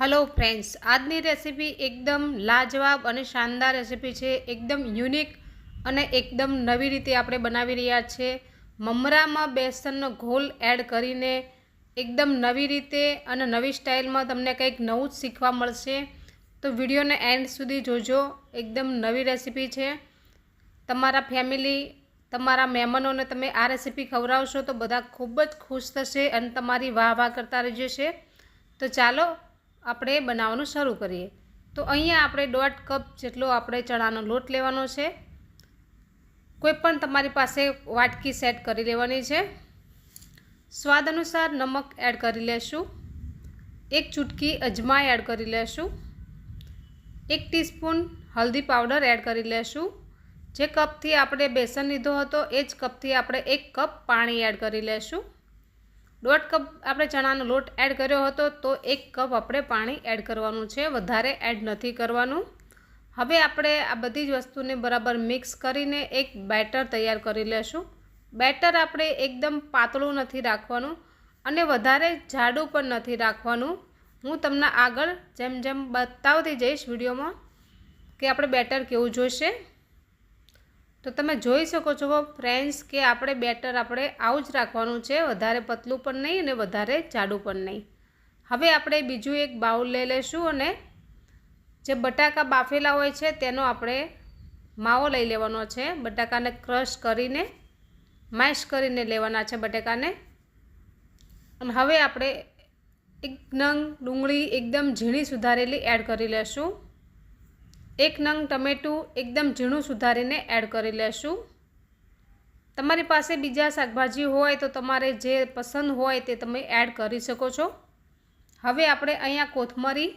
Hello friends આજની recipe એકદમ લાજવાબ અને શાનદાર રેસીપી છે. એકદમ યુનિક અને એકદમ નવી રીતે આપણે બનાવી રહ્યા છે. મમરામાં બેસનનો ઘોલ એડ કરીને એકદમ નવી રીતે અને નવી સ્ટાઇલમાં તમને કંઈક નવું જ શીખવા મળશે. તો વિડીયોને એન્ડ સુધી જોજો. એકદમ નવી રેસીપી છે. તમારા ફેમિલી તમારા મહેમાનોને તમે આ રેસીપી ખવડાવશો તો બધા ખૂબ જ ખુશ થશે અને તમારી વાહ વાહ કરતા રહી જશે તો ચાલો આપણે બનાવવાનું શરૂ કરીએ. તો અહીંયા આપણે દોઢ કપ જેટલો આપણે ચણાનો લોટ લેવાનો છે. કોઈ પણ તમારી પાસે વાટકી સેટ કરી લેવાની છે. સ્વાદ અનુસાર નમક એડ કરી લેશું. એક ચૂટકી અજમા એડ કરી લેશું. એક ટીસ્પૂન હલ્દી પાવડર એડ કરી લેશું. જે કપથી આપણે બેસન લીધો હતો, એ જ કપથી આપણે એક કપ પાણી એડ કરી લેશું. દોઢ કપ આપણે ચણાનો લોટ એડ કર્યો હતો તો એક કપ આપણે પાણી એડ કરવાનું છે. વધારે એડ નથી કરવાનું. હવે આપણે આ બધી જ વસ્તુને બરાબર મિક્સ કરીને એક બેટર તૈયાર કરી લેશું. બેટર આપણે એકદમ પાતળું નથી રાખવાનું અને વધારે જાડું પણ નથી રાખવાનું. હું તમને આગળ જેમ જેમ બતાવતી જઈશ વિડીયોમાં કે આપણે બેટર કેવું જોઈશે. તો તમે જોઈ શકો છો ફ્રેન્ડ્સ કે આપણે બેટર આપણે આવું જ રાખવાનું છે, વધારે પતલું પણ નહીં અને વધારે જાડું પણ નહીં. હવે આપણે બીજું એક બાઉલ લઈ લઈશું અને જે બટાકા બાફેલા હોય છે, તેનો આપણે માવો લઈ લેવાનો છે, બટાકાને ક્રશ કરીને, મેશ કરીને લેવાના છે બટાકાને. અને હવે આપણે એક નંગ ડુંગળી એકદમ ઝીણી સુધારેલી એડ કરી લેશું. એક નંગ ટમેટું એકદમ ઝીણું સુધારીને એડ કરી લેશું. તમારી પાસે બીજા શાકભાજી હોય તો તમારે જે પસંદ હોય તે તમે એડ કરી શકો છો. હવે આપણે અહીંયા કોથમરી,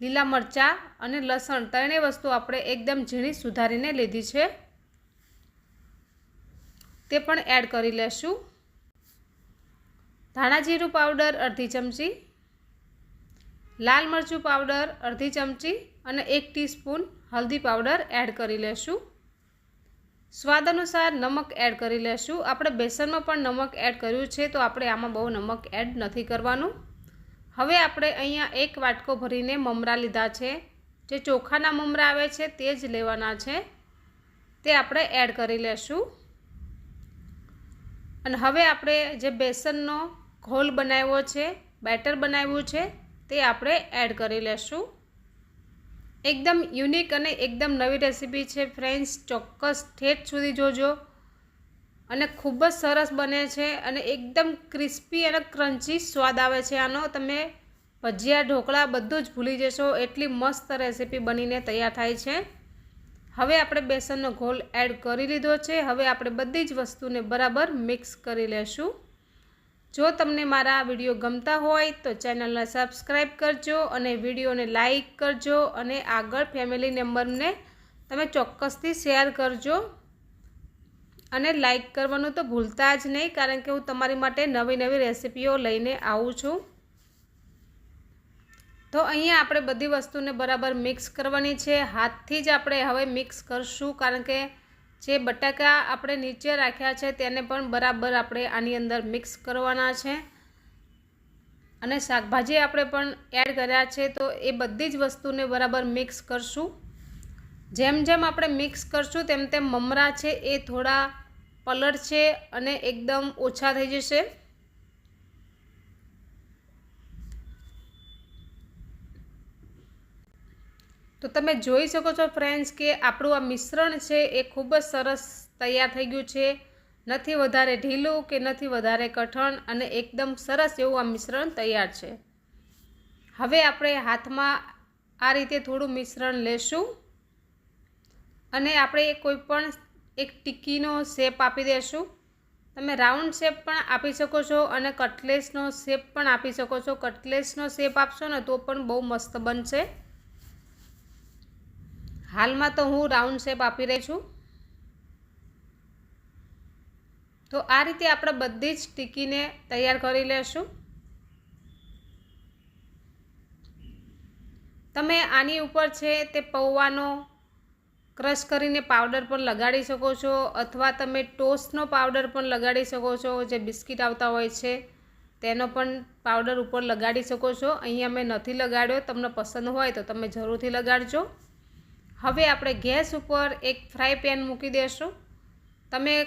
લીલા મરચાં અને લસણ ત્રણેય વસ્તુ આપણે એકદમ ઝીણી સુધારીને લીધી છે. તે પણ એડ કરી લેશું. ધાણા જીરું પાવડર અડધી ચમચી લાલ મરચું પાવડર, અડધી ચમચી અને એક ટીસ્પૂન હલ્દી પાવડર એડ કરી લેશું. સ્વાદ અનુસાર નમક એડ કરી લેશું. આપણે બેસનમાં પણ નમક એડ કર્યું છે, તો આપણે આમાં બહુ નમક એડ નથી કરવાનું. હવે આપણે અહીંયા એક વાટકો ભરીને મમરા લીધા છે. જે ચોખાના મમરા આવે છે, તે જ લેવાના છે. તે આપણે એડ કરી લેશું. અને હવે આપણે જે બેસનનો ઘોલ બનાવ્યો છે, બેટર બનાવ્યું છે તે આપણે એડ કરી લેશું. એકદમ યુનિક અને એકદમ નવી રેસીપી છે ફ્રેન્ડ્સ ચોક્કસ ઠેઠ સુધી જોજો. અને ખૂબ જ સરસ બને છે અને એકદમ ક્રિસ્પી અને ક્રન્ચી સ્વાદ આવે છે આનો. તમે ભજીયા, ઢોકળા બધું જ ભૂલી જશો. એટલી મસ્ત રેસીપી બનીને તૈયાર થાય છે. હવે આપણે બેસનનો ઘોલ એડ કરી લીધો છે. હવે આપણે બધી જ વસ્તુને બરાબર મિક્સ કરી લેશું. જો તમને મારા વીડિયો ગમતા હોય તો ચેનલને સબસ્ક્રાઈબ કરજો અને વિડીયોને લાઈક કરજો અને આગળ ફેમિલી મેમ્બરને તમે ચોક્કસથી શેર કરજો. અને લાઈક કરવાનું તો ભૂલતા જ નહીં, કારણ કે હું તમારી માટે નવી નવી રેસીપીઓ લઈને આવું છું. તો અહીંયા આપણે બધી વસ્તુને બરાબર મિક્સ કરવાની છે. હાથથી જ આપણે હવે મિક્સ કરશું, કારણ કે જે બટાકા આપણે નીચે રાખ્યા છે તેને પણ બરાબર આપણે આની અંદર મિક્સ કરવાના છે. અને શાકભાજી આપણે પણ એડ કર્યા છે તો એ બધી જ વસ્તુને બરાબર મિક્સ કરશું. જેમ જેમ આપણે મિક્સ કરશું તેમ તેમ મમરા છે એ થોડા પલળ છે અને એકદમ ઓછા થઈ જશે. તો તમે જોઈ શકો છો ફ્રેન્ડ્સ કે આપણું આ મિશ્રણ છે એ ખૂબ જ સરસ તૈયાર થઈ ગયું છે. નથી વધારે ઢીલું કે નથી વધારે કઠણ અને એકદમ સરસ એવું આ મિશ્રણ તૈયાર છે. હવે આપણે હાથમાં આ રીતે થોડું મિશ્રણ લેશું અને આપણે કોઈ પણ એક ટિક્કીનો શેપ આપી દેશું. તમે રાઉન્ડ શેપ પણ આપી શકો છો અને કટલેસનો શેપ પણ આપી શકો છો. કટલેસનો શેપ આપશો ને તો પણ બહુ મસ્ત બનશે. હાલમાં તો હું રાઉન્ડ શેપ આપી રહી છું. તો આ રીતે આપણે બધી જ ટીકીને તૈયાર કરી લેશું. તમે આની ઉપર છે તે પૌવાનો ક્રશ કરીને પાવડર પણ લગાડી શકો છો અથવા તમે ટોસ્ટનો પાવડર પણ લગાડી શકો છો, જે બિસ્કિટ આવતા હોય છે તેનો પણ પાવડર ઉપર લગાડી શકો છો. અહીંયા મેં નથી લગાડ્યો, તમને પસંદ હોય તો તમે જરૂરથી લગાડજો. હવે આપણે ગેસ ઉપર એક ફ્રાય પેન મૂકી દેશું. તમે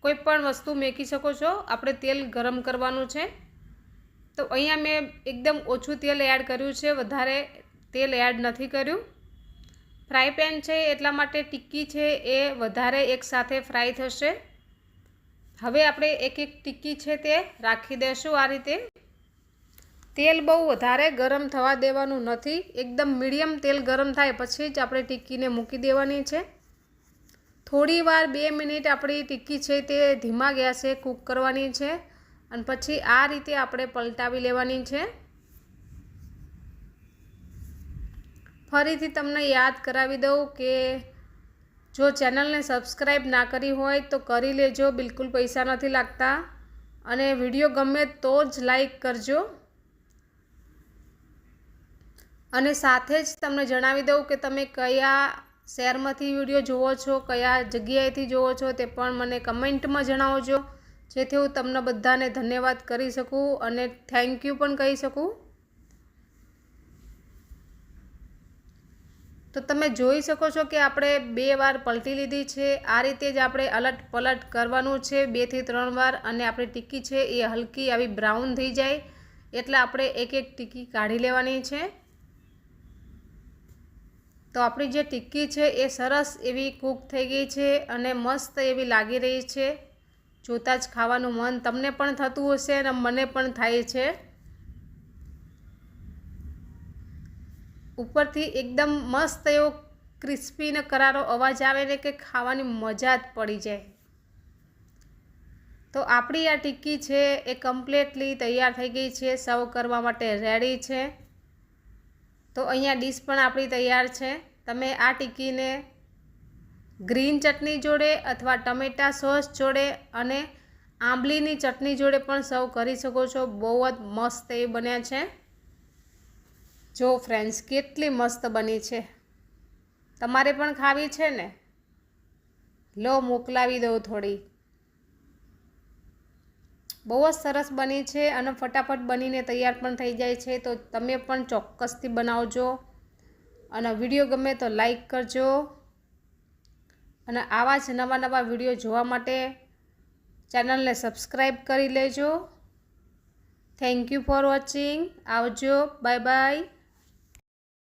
કોઈ પણ વસ્તુ મેકી શકો છો. આપણે તેલ ગરમ કરવાનું છે. તો અહીંયા મેં એકદમ ઓછું તેલ એડ કર્યું છે. વધારે તેલ એડ નથી કર્યું. ફ્રાય પેન છે એટલા માટે ટિક્કી છે એ વધારે એકસાથે ફ્રાય થશે. હવે આપણે એક એક ટિક્કી છે તે રાખી દઈશું આ રીતે. તેલ બહુ વધારે ગરમ થવા દેવાનું નથી. એકદમ મીડિયમ તેલ ગરમ થાય પછી જ આપણે ટિક્કીને મૂકી દેવાની છે. થોડી વાર બે મિનિટ આપણી ટિક્કી છે તે ધીમા ગેસે કૂક કરવાની છે અને પછી આ રીતે આપણે પલટાવી લેવાની છે. ફરીથી તમને યાદ કરાવી દઉં કે જો ચેનલને સબસ્ક્રાઈબ ના કરી હોય તો કરી લેજો, બિલકુલ પૈસા નથી લાગતા. અને વીડિયો ગમે તો જ લાઈક કરજો. અને સાથે જ તમને જણાવી દઉં કે તમે કયા શહેરમાંથી વીડિયો જુઓ છો, કયા જગ્યાએથી જુઓ છો તે પણ મને કમેન્ટમાં જણાવજો, જેથી હું તમને બધાને ધન્યવાદ કરી શકું અને થેન્ક યુ પણ કહી શકું. તો તમે જોઈ શકો છો કે આપણે બે વાર પલટી લીધી છે. આ રીતે જ આપણે અલટ પલટ કરવાનું છે બેથી ત્રણ વાર, અને આપણી ટીકી છે એ હલકી આવી બ્રાઉન થઈ જાય. એટલે આપણે એક એક ટીકી કાઢી લેવાની છે. તો આપણી જે ટિક્કી છે એ સરસ એવી કૂક થઈ ગઈ છે અને મસ્ત એવી લાગી રહી છે. જોતાં જ ખાવાનું મન તમને પણ થતું હશે અને મને પણ થાય છે. ઉપરથી એકદમ મસ્ત એવો ક્રિસ્પી ને કરારો અવાજ આવે ને કે ખાવાની મજા જ પડી જાય. તો આપણી આ ટિક્કી છે એ કમ્પ્લીટલી તૈયાર થઈ ગઈ છે. સર્વ કરવા માટે રેડી છે. તો અહીંયા ડીશ પણ આપણી તૈયાર છે. તમે આ ટીકીને ગ્રીન ચટણી જોડે અથવા ટમેટા સોસ જોડે અને આંબલીની ચટણી જોડે પણ સર્વ કરી શકો છો. બહુ જ મસ્ત એ બન્યા છે. જો ફ્રેન્ડ્સ, કેટલી મસ્ત બની છે. તમારે પણ ખાવી છે ને? લો, મોકલાવી દઉં થોડી. બહુ જ સરસ બની છે અને ફટાફટ બનીને તૈયાર પણ થઈ જાય છે. તો તમે પણ ચોક્કસથી બનાવજો અને વીડિયો ગમે તો લાઈક કરજો. અને આવા જ નવા નવા વીડિયો જોવા માટે ચેનલને સબસ્ક્રાઈબ કરી લેજો. Thank you for watching. આવજો. Bye bye.